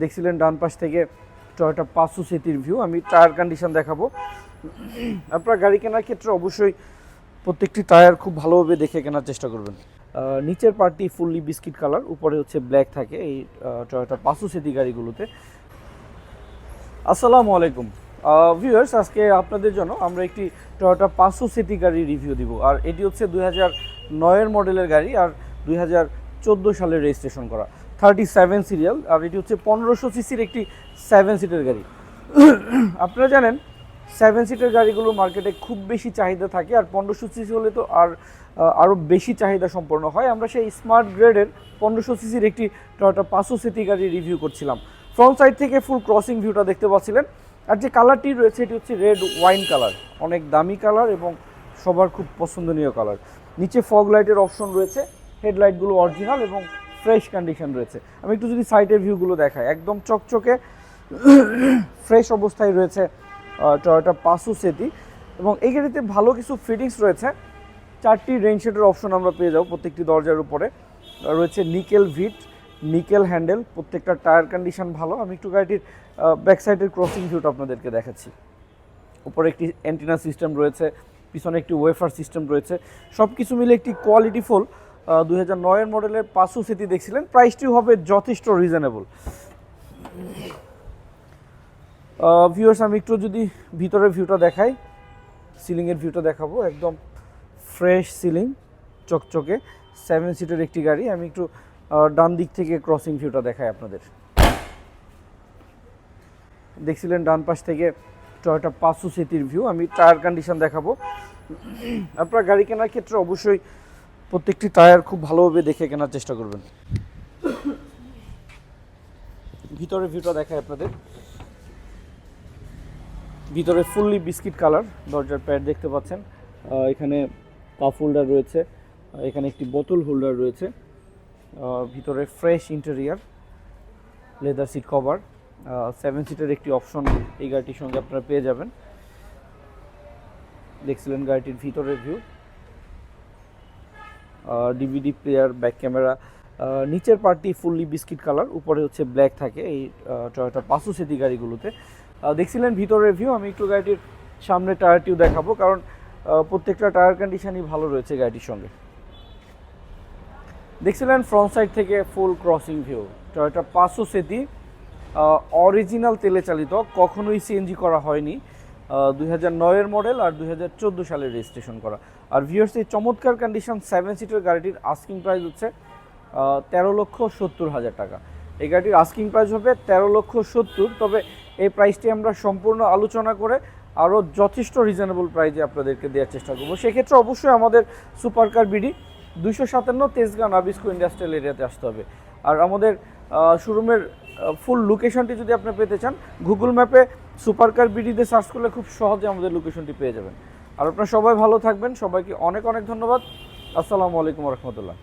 দেখছিলেন ডান পাশ থেকে টয়োটা পাঁচশো সেতির ভিউ আমি টায়ার কন্ডিশন দেখাবো। আপনার গাড়ি কেনার ক্ষেত্রে অবশ্যই প্রত্যেকটি টায়ার খুব ভালোভাবে দেখে কেনার চেষ্টা করবেন। নিচের পার্টটি ফুললি বিস্কিট কালার উপরে হচ্ছে ব্ল্যাক থাকে এই টয়োটা পাঁচশো সেতি গাড়িগুলোতে। আসসালামু আলাইকুম। ভিউয়ার্স আজকে আপনাদের জন্য আমরা একটি টয়োটা পাঁচশো সিটি গাড়ি রিভিউ দিব। আর এটি হচ্ছে দুই হাজার নয়ের মডেলের গাড়ি আর দুই হাজার চোদ্দ সালে রেজিস্ট্রেশন করা। থার্টি সেভেন সিরিয়াল আর এটি হচ্ছে পনেরোশো সিসির একটি সেভেন সিটের গাড়ি। আপনারা জানেন সেভেন সিটের গাড়িগুলো মার্কেটে খুব বেশি চাহিদা থাকে, আর পনেরোশো সিসি হলে তো আর আরও বেশি চাহিদা সম্পন্ন হয়। আমরা সেই স্মার্ট গ্রেডের পনেরোশো সিসির একটি টয়োটা পাঁচশো সিটি গাড়ি রিভিউ করছিলাম। ফ্রন্ট সাইড থেকে ফুল ক্রসিং ভিউটা দেখতে পাচ্ছিলেন, আর যে কালারটি রয়েছে এটি হচ্ছে রেড ওয়াইন কালার অনেক দামি কালার এবং সবার খুব পছন্দনীয় কালার নিচে ফগ লাইটের অপশন রয়েছে হেডলাইটগুলো অরিজিনাল এবং ফ্রেশ কন্ডিশন রয়েছে। আমি একটু যদি সাইডের ভিউগুলো দেখাই, একদম চকচকে ফ্রেশ অবস্থায় রয়েছে টয়োটা পাসু সেটি এবং এই গাড়িতে ভালো কিছু ফিটিংস রয়েছে। চারটি রেইন শেডের অপশন আমরা পেয়ে যাব প্রত্যেকটি দরজার উপরে। রয়েছে নিকেল ভিট নিকেল হ্যান্ডেল প্রত্যেকটা টায়ার কন্ডিশন ভালো। আমি একটু গাড়িটির ব্যাক সাইডের ক্রসিং ভিউটা আপনাদেরকে দেখাচ্ছি। উপরে একটি অ্যান্টিনা সিস্টেম রয়েছে, পিছনে একটি ওয়েফার সিস্টেম রয়েছে। সব কিছু মিলে একটি কোয়ালিটি ফুল দুই হাজার নয়ের মডেলের পাঁচশো সিটি দেখছিলেন। প্রাইসটিও হবে যথেষ্ট রিজনেবল ভিউয়ার্স আমি একটু যদি ভিতরের ভিউটা দেখাই, সিলিংয়ের ভিউটা দেখাবো, একদম ফ্রেশ সিলিং চকচকে সেভেন সিটের একটি গাড়ি। আমি একটু ডান দিক থেকে ক্রসিং ভিউটা দেখাই আপনাদের। দেখছিলেন ডান পাশ থেকে টয়োটা পাঁচশো সিটির ভিউ আমি টায়ার কন্ডিশন দেখাবো। আপনার গাড়ি কেনার ক্ষেত্রে অবশ্যই প্রত্যেকটি টায়ার খুব ভালোভাবে দেখে কেনার চেষ্টা করবেন। ভিতরে ভিউটা দেখায় আপনাদের। ভিতরে ফুললি বিস্কিট কালার দরজার প্যাড দেখতে পাচ্ছেন। এখানে কাপ হোল্ডার রয়েছে এখানে একটি বোতল হোল্ডার রয়েছে ভিতরে fresh interior leather seat cover seven সিটের একটি অপশন এই গাড়িটির সঙ্গে আপনারা পেয়ে যাবেন। দেখছিলেন গাড়িটির ভিতরের view DVD player back camera নিচের পার্টটি ফুললি বিস্কিট কালার উপরে হচ্ছে ব্ল্যাক থাকে এই টয়োটা পাঁচশো সেতি গাড়িগুলোতে। দেখছিলেন ভিতরের ভিউ আমি একটু গাড়িটির সামনে টায়ারটিও দেখাবো, কারণ প্রত্যেকটা টায়ার কন্ডিশনই ভালো রয়েছে গাড়িটির সঙ্গে। দেখছিলেন ফ্রন্ট সাইড থেকে ফুল ক্রসিং ভিউ টয়োটা পাঁচশো সেতি অরিজিনাল তেলে চালিত, কখনোই সিএনজি করা হয়নি। দুই হাজার নয়ের মডেল আর দুই হাজার চোদ্দ সালে রেজিস্ট্রেশন করা। আর ভিউয়ার্স এই চমৎকার কন্ডিশন সেভেন সিটের গাড়িটির আস্কিং প্রাইস হচ্ছে তেরো লক্ষ সত্তর হাজার টাকা। এই গাড়িটির আস্কিং প্রাইস হবে তেরো লক্ষ সত্তর, তবে এই প্রাইসটি আমরা সম্পূর্ণ আলোচনা করে আরও যথেষ্ট রিজনেবল প্রাইজে আপনাদেরকে দেওয়ার চেষ্টা করব। সেক্ষেত্রে অবশ্যই আমাদের সুপার কার বিডি দুইশো সাতান্ন তেজগাঁ নাবিস্কো ইন্ডাস্ট্রিয়াল এরিয়াতে আসতে হবে। আর আমাদের শোরুমের ফুল লোকেশনটি যদি আপনি পেতে চান গুগল ম্যাপে সুপার কার বিডিতে সার্চ করলে খুব সহজে আমাদের লোকেশনটি পেয়ে যাবেন। আর আপনারা সবাই ভালো থাকবেন। সবাইকে অনেক অনেক ধন্যবাদ। আসসালামু আলাইকুম রহমতুল্লাহ।